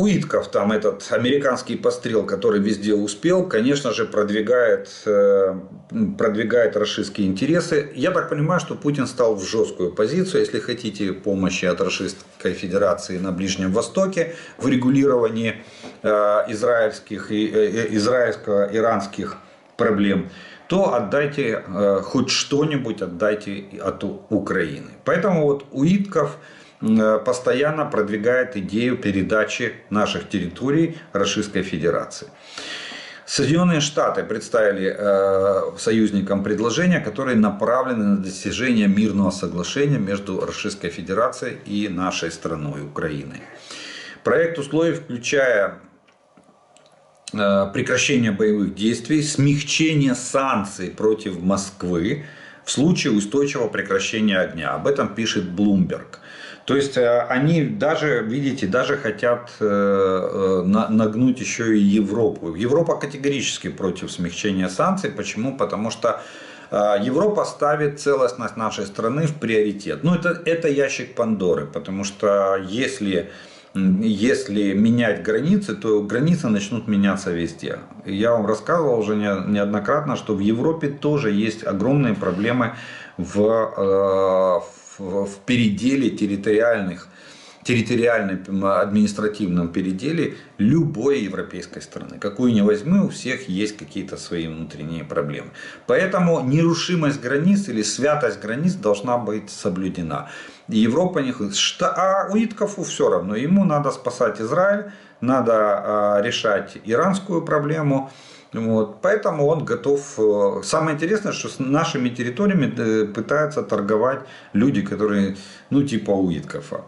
Уитков, там этот американский пострел, который везде успел, конечно же, продвигает, э, продвигает расистские интересы. Я так понимаю, что Путин стал в жесткую позицию, если хотите, помощи от Российской Федерации на Ближнем Востоке в регулировании э, израильских, израильско-иранских проблем то отдайте хоть что-нибудь отдайте от Украины. Поэтому вот Уитков Э, постоянно продвигает идею передачи наших территорий Российской Федерации. Соединенные Штаты представили э, союзникам предложения, которые направлены на достижение мирного соглашения между Российской Федерацией и нашей страной, Украиной. Проект условий, включая э, прекращение боевых действий, смягчение санкций против Москвы в случае устойчивого прекращения огня. Об этом пишет Bloomberg. То есть э, они даже, видите, даже хотят э, э, нагнуть еще и Европу. Европа категорически против смягчения санкций. Почему? Потому что Европа ставит целостность нашей страны в приоритет. Ну, это, это ящик Пандоры, потому что если, если менять границы, то границы начнут меняться везде. Я вам рассказывал уже неоднократно, что в Европе тоже есть огромные проблемы в, в в переделе территориальных, территориальном административном переделе любой европейской страны. Какую ни возьмы, у всех есть какие-то свои внутренние проблемы. Поэтому нерушимость границ или святость границ должна быть соблюдена. Европа не хочет. А у Иткофу все равно. Ему надо спасать Израиль, надо а, решать иранскую проблему. Вот, поэтому он готов... Э, самое интересное, что с нашими территориями э, пытаются торговать люди, которые, ну, типа Уиткофа.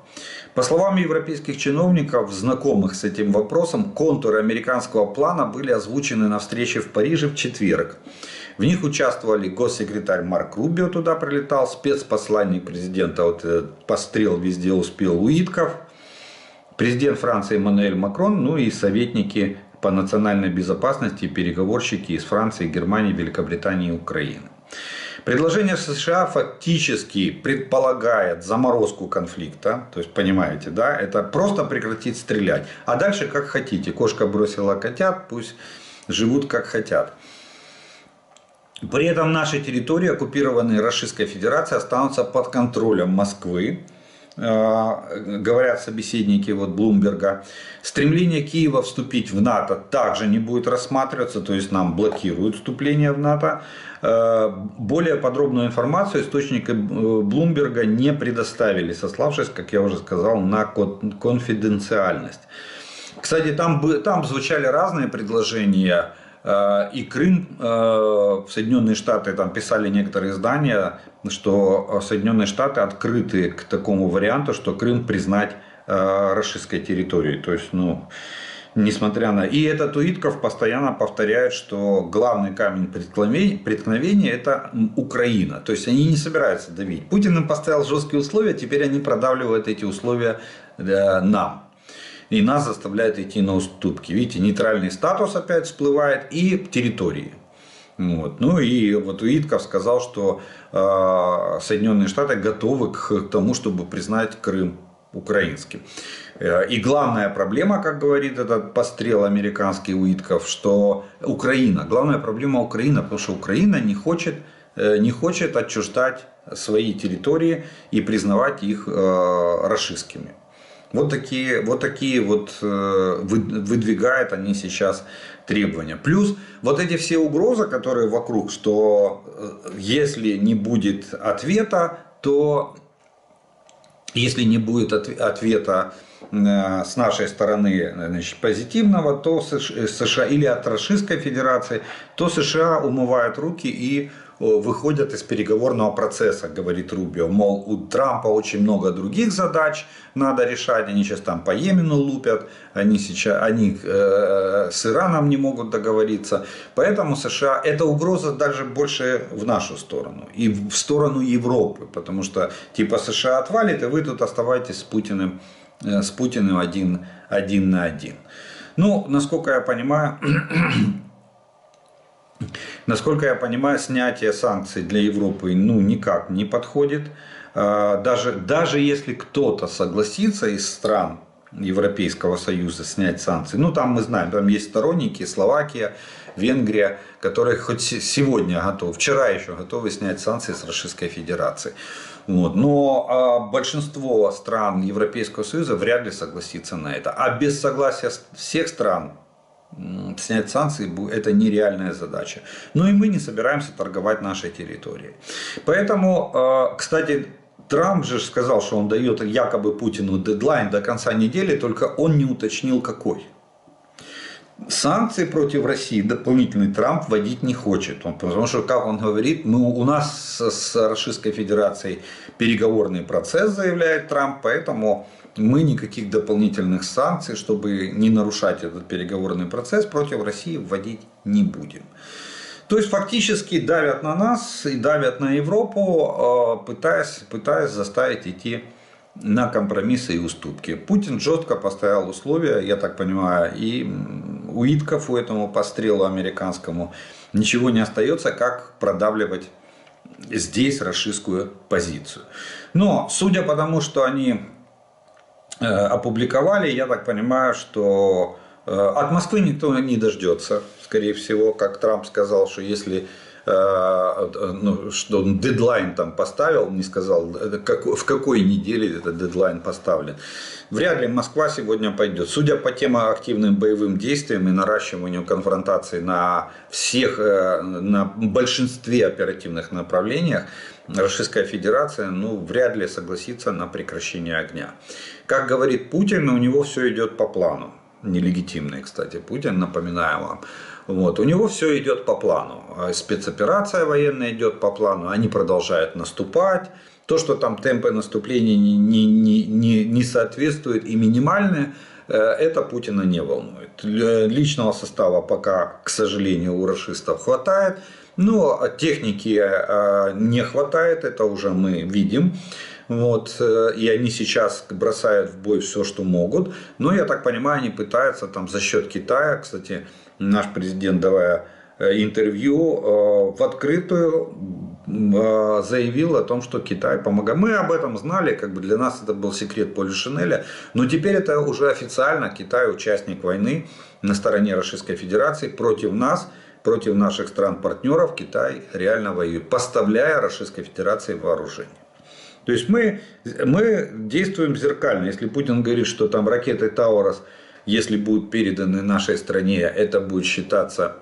По словам европейских чиновников, знакомых с этим вопросом, контуры американского плана были озвучены на встрече в Париже в четверг. В них участвовали госсекретарь Марк Рубио туда прилетал, спецпосланник президента, вот пострел везде успел Уитков, президент Франции Эммануэль Макрон, ну и советники по национальной безопасности переговорщики из Франции, Германии, Великобритании и Украины. Предложение США фактически предполагает заморозку конфликта, то есть понимаете, да, это просто прекратить стрелять, а дальше как хотите, кошка бросила котят, пусть живут как хотят. При этом наши территории, оккупированные Российской Федерацией, останутся под контролем Москвы, говорят собеседники вот Блумберга, стремление Киева вступить в НАТО также не будет рассматриваться, то есть нам блокируют вступление в НАТО. Э, более подробную информацию источники э, Блумберга не предоставили, сославшись, как я уже сказал, на конфиденциальность. Кстати, там, там звучали разные предложения Э, и Крым, э, Соединенные Штаты, там писали некоторые издания, что Соединенные Штаты открыты к такому варианту, что Крым признать э, российской территорией. То есть, ну, несмотря на... И этот Уитков постоянно повторяет, что главный камень преткновения – это Украина. То есть, они не собираются давить. Путин им поставил жесткие условия, теперь они продавливают эти условия нам и нас заставляет идти на уступки. Видите, нейтральный статус опять всплывает и территории. Вот. Ну и вот Уитков сказал, что э, Соединенные Штаты готовы к тому, чтобы признать Крым украинским. Э, и главная проблема, как говорит этот пострел американский Уитков, что Украина, главная проблема Украина, потому что Украина не хочет, э, не хочет отчуждать свои территории и признавать их э, расистскими. Вот такие вот, такие вот э, выдвигают они сейчас требования. Плюс вот эти все угрозы, которые вокруг, что э, если не будет ответа, то если не будет ответа э, с нашей стороны значит, позитивного, то США или от Российской Федерации, то США умывают руки и выходят из переговорного процесса, говорит Рубио. Мол, у Трампа очень много других задач надо решать, они сейчас там по Йемену лупят, они, сейчас, они э, с Ираном не могут договориться. Поэтому США, эта угроза даже больше в нашу сторону и в сторону Европы, потому что типа США отвалит, и вы тут оставайтесь с Путиным, э, с Путиным один, один на один. Ну, насколько я понимаю, Насколько я понимаю, снятие санкций для Европы ну, никак не подходит. А, даже, даже если кто-то согласится из стран, Европейского Союза снять санкции. Ну, там мы знаем, там есть сторонники, Словакия, Венгрия, которые хоть сегодня готовы, вчера еще готовы снять санкции с Российской Федерации. Вот. Но а, большинство стран Европейского Союза вряд ли согласится на это. А без согласия всех стран снять санкции – это нереальная задача. Ну и мы не собираемся торговать нашей территорией. Поэтому, а, кстати, Трамп же сказал, что он дает якобы Путину дедлайн до конца недели, только он не уточнил какой. Санкции против России дополнительный Трамп вводить не хочет. Он, потому что, как он говорит, мы, у нас с Российской Федерацией переговорный процесс, заявляет Трамп, поэтому мы никаких дополнительных санкций, чтобы не нарушать этот переговорный процесс, против России вводить не будем. То есть фактически давят на нас и давят на Европу, а, пытаясь, пытаясь заставить идти на компромиссы и уступки. Путин жестко поставил условия, я так понимаю, и у Итков, у этому пострелу американскому, ничего не остается, как продавливать здесь расистскую позицию. Но, судя по тому, что они опубликовали, я так понимаю, что э, от Москвы никто не дождется, скорее всего, как Трамп сказал, что если Э, ну, что он дедлайн там поставил, не сказал, как, в какой неделе этот дедлайн поставлен. Вряд ли Москва сегодня пойдет. Судя по тем активным боевым действиям и наращиванию конфронтации на всех, э, на большинстве оперативных направлениях, Российская Федерация ну, вряд ли согласится на прекращение огня. Как говорит Путин, у него все идет по плану. Нелегитимный, кстати, Путин, напоминаю вам. Вот. У него все идет по плану. А спецоперация военная идет по плану, они продолжают наступать. То, что там темпы наступления не, не, не, не, соответствуют и минимальные, э, это Путина не волнует. Личного состава пока, к сожалению, у расистов хватает. Но техники э, не хватает, это уже мы видим. Вот, э, и они сейчас бросают в бой все, что могут. Но, я так понимаю, они пытаются там за счет Китая, кстати, наш президент, давая э, интервью, э, в открытую заявил о том, что Китай помогает. Мы об этом знали, как бы для нас это был секрет Поля Шинеля, но теперь это уже официально Китай участник войны на стороне Российской Федерации против нас, против наших стран-партнеров Китай реально воюет, поставляя Российской Федерации вооружение. То есть мы, мы действуем зеркально. Если Путин говорит, что там ракеты Таурос если будут переданы нашей стране, это будет считаться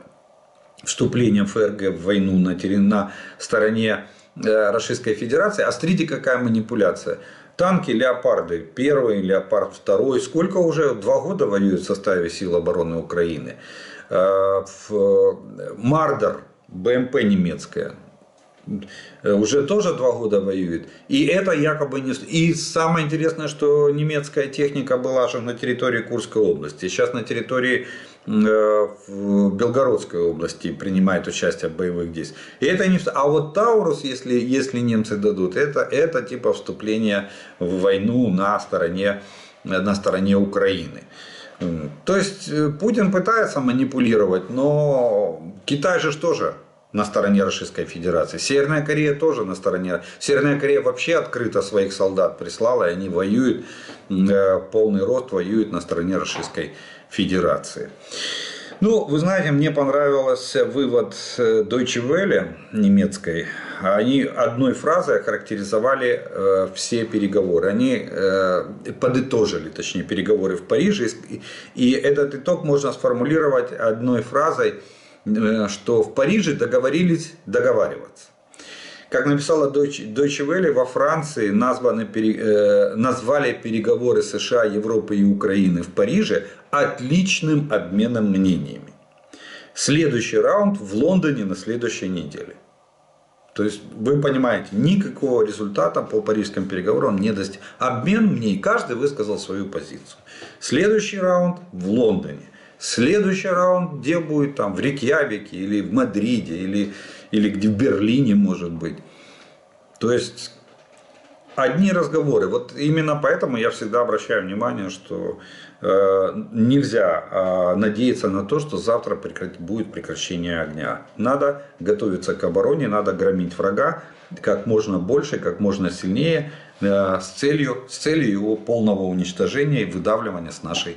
вступлением ФРГ в войну на, на стороне э, Российской Федерации. А смотрите, какая манипуляция. Танки «Леопарды» первый, «Леопард» второй. Сколько уже? Два года воюют в составе сил обороны Украины. Э, Мардер, БМП немецкая. Э, уже тоже два года воюет. И это якобы не... И самое интересное, что немецкая техника была же на территории Курской области. Сейчас на территории э, в Белгородской области принимает участие в боевых действиях. И это не... А вот Таурус, если, если немцы дадут, это, это типа вступление в войну на стороне, на стороне Украины. То есть э, Путин пытается манипулировать, но Китай же тоже на стороне Российской Федерации. Северная Корея тоже на стороне. Северная Корея вообще открыто своих солдат прислала, и они воюют, э, полный рост воюют на стороне Российской Федерации. Ну, вы знаете, мне понравился вывод э, Deutsche Welle немецкой. Они одной фразой охарактеризовали э, все переговоры. Они подытожили, точнее, переговоры в Париже. И этот итог можно сформулировать одной фразой – Э, что в Париже договорились договариваться. Как написала Deutsche Welle, во Франции названы, э, назвали переговоры США, Европы и Украины в Париже отличным обменом мнениями. Следующий раунд в Лондоне на следующей неделе. То есть, вы понимаете, никакого результата по парижским переговорам не достиг. Обмен мнений, каждый высказал свою позицию. Следующий раунд в Лондоне. Следующий раунд где будет? Там в Рикьявике или в Мадриде или, или где в Берлине может быть. То есть одни разговоры. Вот именно поэтому я всегда обращаю внимание, что э, нельзя э, надеяться на то, что завтра прекрат... будет прекращение огня. Надо готовиться к обороне, надо громить врага как можно больше, как можно сильнее, э, с целью, с целью его полного уничтожения и выдавливания с нашей.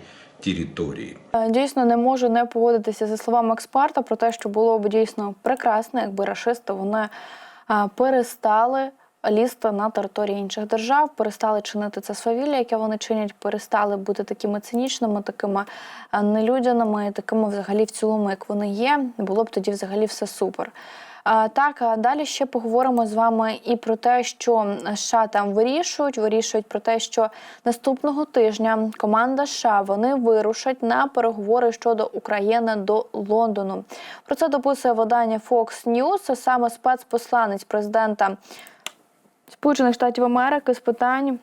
Е, Дійсно, не можу не погодитися зі словами експерта про те, що було б дійсно прекрасно, якби рашисти вони е, перестали лізти на території інших держав, перестали чинити це свавілля, яке вони чинять, перестали бути такими цинічними, такими е, нелюдяними, такими взагалі в цілому, як вони є. Було б тоді взагалі все супер. Так, далі ще поговоримо з вами і про те, що США там вирішують. Вирішують про те, що наступного тижня команда США вони вирушать на переговори щодо України до Лондону. Про це дописує видання Fox News, саме спецпосланець президента Сполучених Штатів Америки з питань.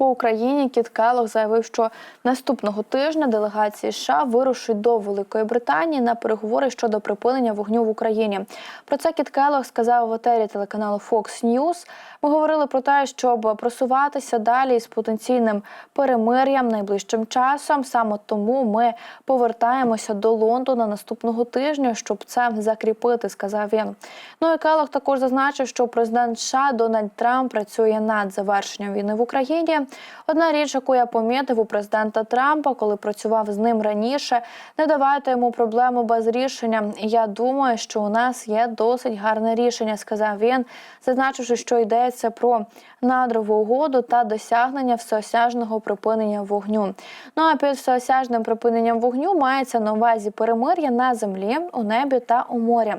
По Україні Кіт Келлог заявив, що наступного тижня делегації США вирушать до Великої Британії на переговори щодо припинення вогню в Україні. Про це Кіт Келлог сказав в етері телеканалу Fox News. Ми говорили про те, щоб просуватися далі з потенційним перемир'ям найближчим часом. Саме тому ми повертаємося до Лондона наступного тижня, щоб це закріпити, сказав він. Ну і Келлог також зазначив, що президент США Дональд Трамп працює над завершенням війни в Україні. Одна річ, яку я помітив у президента Трампа, коли працював з ним раніше, не давайте йому проблему без рішення. Я думаю, що у нас є досить гарне рішення, сказав він, зазначивши, що йдеться про надрову угоду та досягнення всеосяжного припинення вогню. Ну а під всеосяжним припиненням вогню мається на увазі перемир'я на землі, у небі та у морі.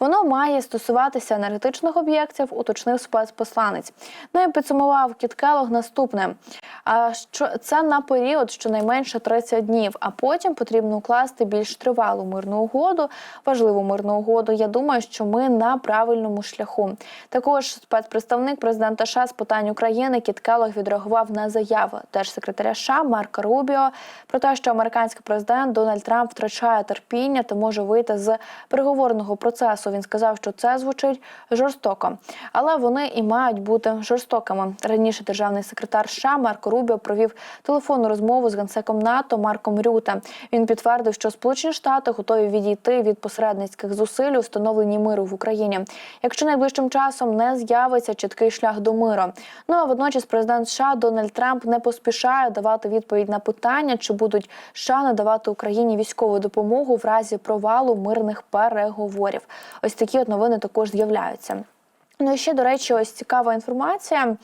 Воно має стосуватися енергетичних об'єктів, уточнив спецпосланець. Ну і підсумував Кіт Келлог наступне: а що це на період щонайменше 30 днів, а потім потрібно укласти більш тривалу мирну угоду, важливу мирну угоду. Я думаю, що ми на правильному шляху. Також спецпредставник президента США з питань України Кіт Келлог відреагував на заяви держсекретаря США Марка Рубіо про те, що американський президент Дональд Трамп втрачає терпіння та може вийти з переговорного процесу. Він сказав, що це звучить жорстоко, але вони і мають бути жорстокими. Раніше державний секретар США Марко Рубіо провів телефонну розмову з генсеком НАТО Марком Рюте. Він підтвердив, що Сполучені Штати готові відійти від посередницьких зусиль у встановленні миру в Україні, якщо найближчим часом не з'явиться чіткий шлях до миру. Ну а водночас президент США Дональд Трамп не поспішає давати відповідь на питання, чи будуть США надавати Україні військову допомогу в разі провалу мирних переговорів. Ось такі от новини також з'являються. Ну і ще, до речі, ось цікава інформація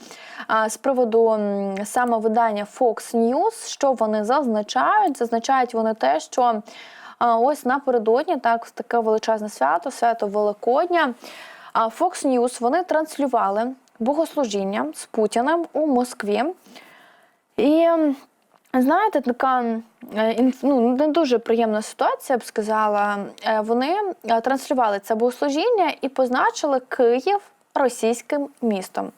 а, з приводу саме видання Fox News. Що вони зазначають? Зазначають вони те, що а, ось напередодні так таке величезне свято, свято Великодня. А Fox News вони транслювали богослужіння з Путіним у Москві. І знаєте, така е, ну, не дуже приємна ситуація, я б сказала. Е, Вони е, транслювали це богослужіння і позначили Київ. Російським містом.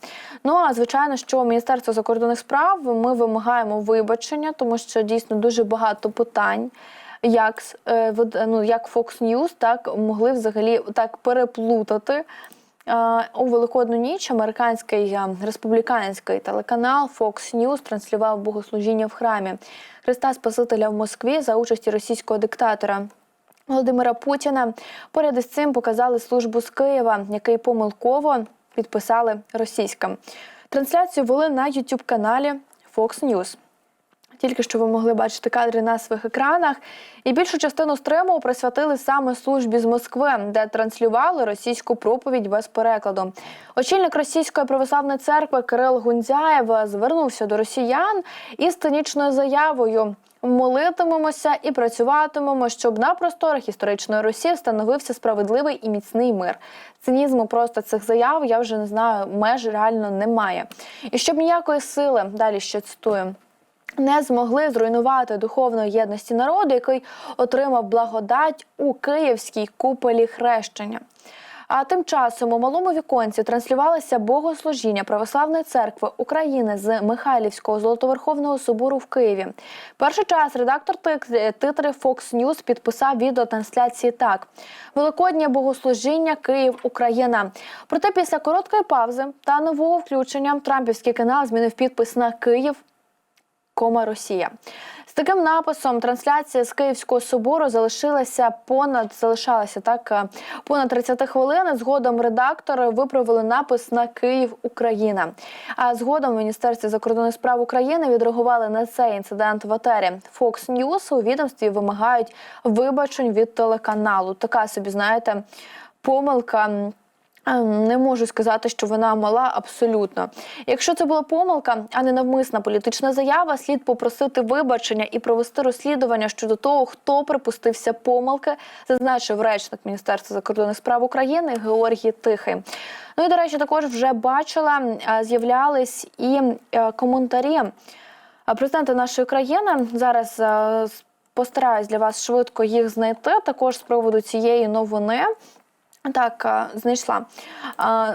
Ну а звичайно, що Міністерство закордонних справ ми вимагаємо вибачення, тому що дійсно дуже багато питань, як е, ну, як Fox News так могли взагалі так переплутати. Е, У Великодну ніч американський е, республіканський телеканал Fox News транслював богослужіння в храмі Христа Спасителя в Москві за участі російського диктатора. Володимира Путіна поряд із цим показали службу з Києва, який помилково підписали російська. Трансляцію вели на youtube каналі Fox News. Тільки що ви могли бачити кадри на своїх екранах. І більшу частину стриму присвятили саме службі з Москви, де транслювали російську проповідь без перекладу. Очільник російської православної церкви Кирил Гундзяєв звернувся до росіян із цинічною заявою. Молитимемося і працюватимемо, щоб на просторах історичної Росії встановився справедливий і міцний мир. Цинізму просто цих заяв я вже не знаю, меж реально немає. І щоб ніякої сили, далі ще цитую не змогли зруйнувати духовної єдності народу, який отримав благодать у київській куполі хрещення. А тим часом у малому віконці транслювалося богослужіння Православної церкви України з Михайлівського золотоверховного собору в Києві. Перший час редактор тик- титри Fox News підписав відеотрансляції так: Великоднє богослужіння Київ Україна. Проте після короткої паузи та нового включення Трампівський канал змінив підпис на Київ кома Росія. Таким написом трансляція з Київського собору залишилася понад залишалася так е, понад 30 хвилин. Згодом редактори виправили напис на Київ Україна. А згодом в Міністерстві закордонних справ України відреагували на цей інцидент в етері. Fox News у відомстві вимагають вибачень від телеканалу. Така собі знаєте помилка. Не можу сказати, що вона мала абсолютно. Якщо це була помилка, а не навмисна політична заява, слід попросити вибачення і провести розслідування щодо того, хто припустився помилки, зазначив речник Міністерства закордонних справ України Георгій Тихий. Ну і до речі, також вже бачила, з'являлись і е, коментарі президента нашої країни. Зараз постараюсь для вас швидко їх знайти. Також з приводу цієї новини. Так, е, знайшла. Е,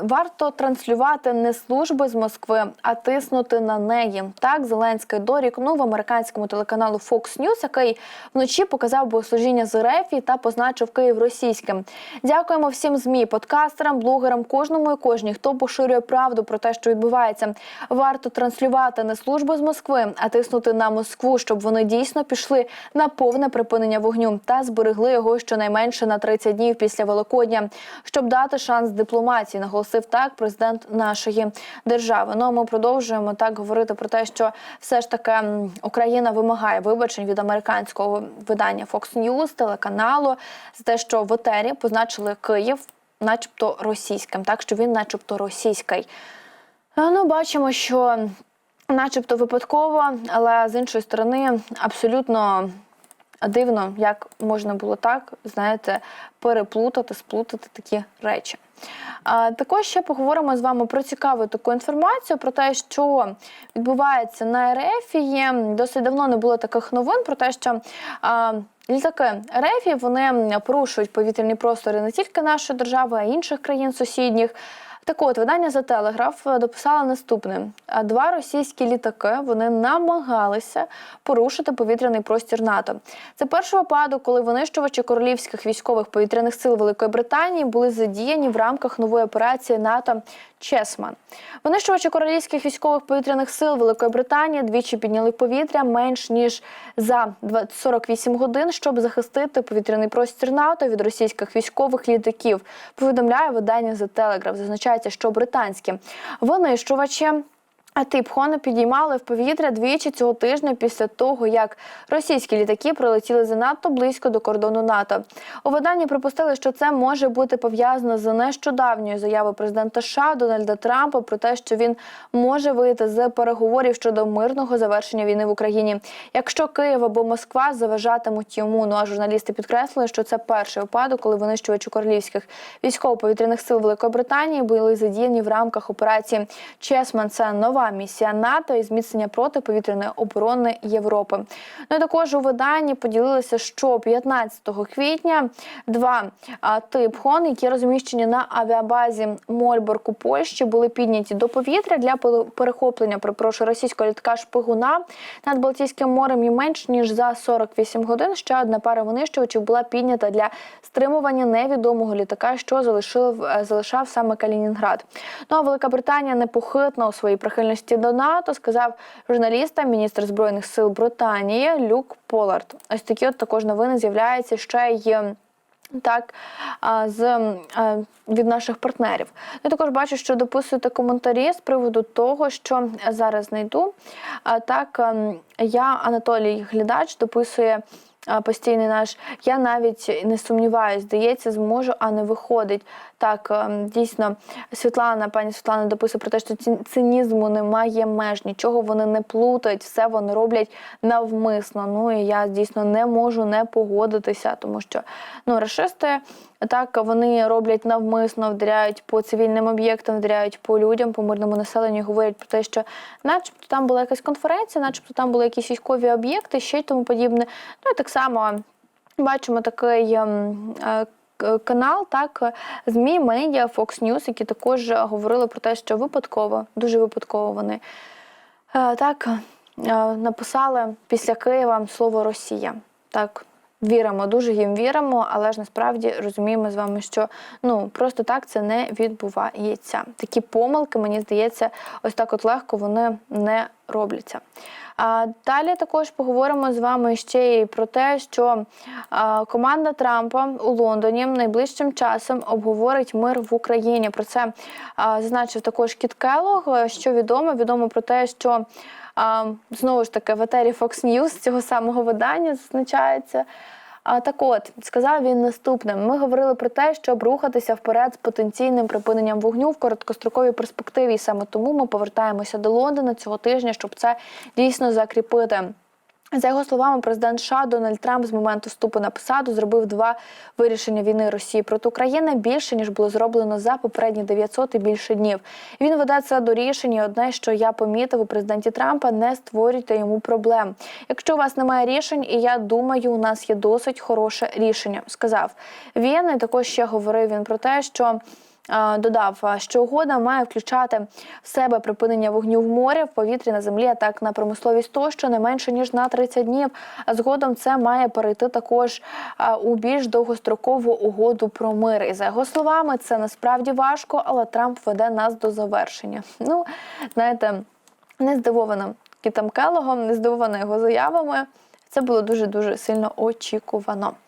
Варто транслювати не служби з Москви, а тиснути на неї. Так, Зеленський дорікнув американському телеканалу Fox News, який вночі показав богослужіння з РФ та позначив Київ російським. Дякуємо всім змі, подкастерам, блогерам, кожному і кожній, хто поширює правду про те, що відбувається. Варто транслювати не служби з Москви, а тиснути на Москву, щоб вони дійсно пішли на повне припинення вогню та зберегли його щонайменше на 30 днів після Великодня, щоб дати шанс дипломатії, наголосив так президент нашої держави. Ну а ми продовжуємо так говорити про те, що все ж таки Україна вимагає вибачень від американського видання Fox News, телеканалу за те, що в етері позначили Київ, начебто російським, так що він, начебто, російський. Ну, бачимо, що начебто випадково, але з іншої сторони абсолютно дивно, як можна було так, знаєте, переплутати, сплутати такі речі. Також ще поговоримо з вами про цікаву таку інформацію про те, що відбувається на Ерефії. Досить давно не було таких новин про те, що літаки Ерефії вони порушують повітряні простори не тільки нашої держави, а й інших країн сусідніх. Так от, видання за телеграф дописало наступне: два російські літаки вони намагалися порушити повітряний простір НАТО. Це перший випадок, коли винищувачі королівських військових повітряних сил Великої Британії були задіяні в рамках нової операції НАТО Чесман. Винищувачі королівських військових повітряних сил Великої Британії двічі підняли повітря менш ніж за 20 48 годин, щоб захистити повітряний простір НАТО від російських військових літаків. Повідомляє видання The Telegraph. Зазначається, що британські винищувачі. А тип Хони підіймали в повітря двічі цього тижня після того, як російські літаки прилетіли занадто близько до кордону НАТО. У виданні припустили, що це може бути пов'язано з нещодавньою заявою президента США Дональда Трампа про те, що він може вийти з переговорів щодо мирного завершення війни в Україні, якщо Київ або Москва заважатимуть йому. Ну а журналісти підкреслили, що це перший випадок, коли винищувачі королівських військово-повітряних сил Великої Британії були задіяні в рамках операції Чесман. Це нова місія НАТО і зміцнення протиповітряної оборони Європи. Ну і також у виданні поділилися, що 15 квітня два тип хон, які розміщені на авіабазі Мольборг у Польщі, були підняті до повітря для перехоплення припрошую російського літака шпигуна над Балтійським морем і менш ніж за 48 годин. Ще одна пара винищувачів була піднята для стримування невідомого літака, що залишив е, залишав саме Калінінград. Ну а Велика Британія непохитна у своїй прихильності до НАТО, сказав журналістам міністр збройних сил Британії Люк Полард. Ось такі от також новини з'являються ще й. Так, з від наших партнерів. Я також бачу, що дописуєте коментарі з приводу того, що зараз знайду. Так, ем, я, Анатолій Глядач, дописує постійний наш. Я навіть не сумніваюсь, здається, зможу, а не виходить. Так, ем, дійсно, Світлана, пані Світлана дописує про те, що цинізму немає меж, нічого вони не плутають, все вони роблять навмисно. Ну і я дійсно не можу не погодитися, тому що ну, расисти так вони роблять навмисно, вдаряють по цивільним об'єктам, вдаряють по людям, по мирному населенню, говорять про те, що, начебто, там була якась конференція, начебто там були якісь військові об'єкти, ще й тому подібне. Ну і так само бачимо такий. ем, е, Канал, так, ЗМІ, медіа, Fox News, які також говорили про те, що випадково, дуже випадково вони е, так е, написали після Києва слово Росія. Так, Віримо, дуже їм віримо, але ж насправді розуміємо з вами, що ну просто так це не відбувається. Такі помилки, мені здається, ось так от легко вони не робляться. А далі також поговоримо з вами ще й про те, що команда Трампа у Лондоні найближчим часом обговорить мир в Україні. Про це зазначив також Кіт Келлог. Що відомо? Відомо про те, що знову ж таки в етері Fox News цього самого видання зазначається. А так от сказав він наступне: ми говорили про те, щоб рухатися вперед з потенційним припиненням вогню в короткостроковій перспективі. І саме тому ми повертаємося до Лондона цього тижня, щоб це дійсно закріпити. За його словами, президент США Дональд Трамп з моменту вступу на посаду зробив два вирішення війни Росії проти України більше ніж було зроблено за попередні 900 і більше днів. Він веде це до рішення. Одне, що я помітив у президенті Трампа, не створюйте йому проблем. Якщо у вас немає рішень, і я думаю, у нас є досить хороше рішення. Сказав він. І також ще говорив він про те, що. Додав, що угода має включати в себе припинення вогню в морі, в повітрі на землі, а так на промисловість тощо не менше ніж на 30 днів. Згодом це має перейти також у більш довгострокову угоду про мир. І за його словами, це насправді важко, але Трамп веде нас до завершення. Ну знаєте, не здивована Кітом Келлогом, не здивована його заявами. Це було дуже дуже сильно очікувано.